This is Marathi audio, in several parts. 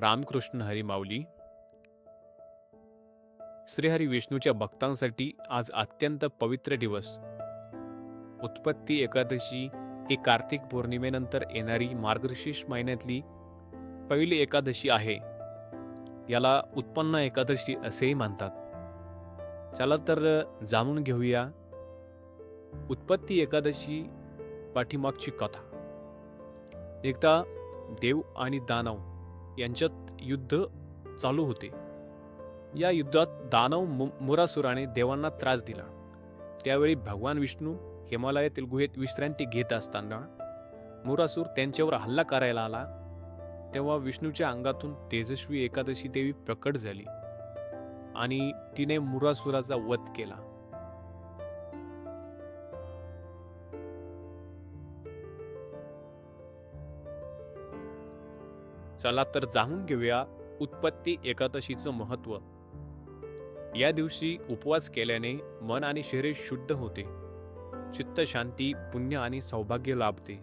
रामकृष्ण हरिमाऊली श्रीहरी विष्णूच्या भक्तांसाठी आज अत्यंत पवित्र दिवस. उत्पत्ती एकादशी ही कार्तिक पौर्णिमेनंतर येणारी मार्गशीर्ष महिन्यातली पहिली एकादशी आहे. याला उत्पन्न एकादशी असेही म्हणतात. चला तर जाणून घेऊया उत्पत्ती एकादशी पाठीमागची कथा. एकदा देव आणि दानव यांच्यात युद्ध चालू होते. या युद्धात दानव मु मुरासुराने देवांना त्रास दिला. त्यावेळी भगवान विष्णू हिमालयातील गुहेत विश्रांती घेत असताना मुरासूर त्यांच्यावर हल्ला करायला आला. तेव्हा विष्णूच्या अंगातून तेजस्वी एकादशी देवी प्रकट झाली आणि तिने मुरासुराचा वध केला. चला तर जाणून घेऊया उत्पत्ती एकादशीचं महत्त्व या दिवशी उपवास केल्याने मन आणि शरीर शुद्ध होते. चित्त शांती पुण्य आणि सौभाग्य लाभते.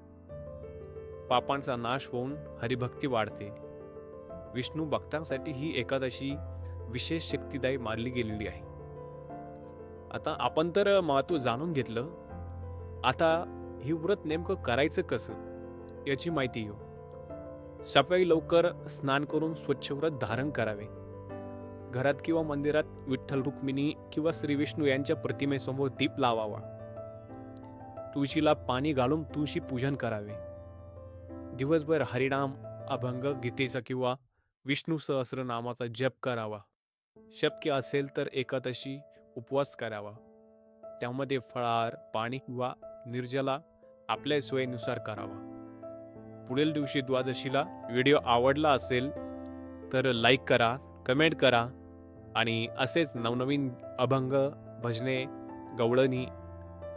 पापांचा नाश होऊन हरिभक्ती वाढते. विष्णू भक्तांसाठी ही एकादशी विशेष शक्तिदायी मानली गेलेली आहे. आता आपण तर महत्त्व जाणून घेतलं. आता हे व्रत नेमकं करायचं कसं याची माहिती घेऊ. सकाळी लवकर स्नान करून स्वच्छ व्रत धारण करावे. घरात किंवा मंदिरात विठ्ठल रुक्मिणी किंवा श्री विष्णू यांच्या प्रतिमेसमोर दीप लावावा. तुळशीला पाणी घालून तुळशी पूजन करावे. दिवसभर हरिनाम अभंग गीतेचा किंवा विष्णू सहस्रनामाचा जप करावा. शक्य असेल तर एकादशी उपवास करावा. त्यामध्ये फळार पाणी किंवा निर्जला आपल्या सोयीनुसार करावा. पुढील दिवशी द्वादशीला व्हिडिओ आवडला असेल तर लाईक करा कमेंट करा आणि असेच नवनवीन अभंग भजने गवळणी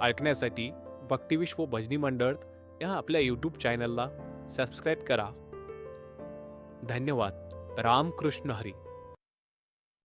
ऐकण्यासाठी भक्तिविश्व भजनी मंडळ या आपल्या यूट्यूब चॅनलला सबस्क्राईब करा. धन्यवाद. रामकृष्ण हरी.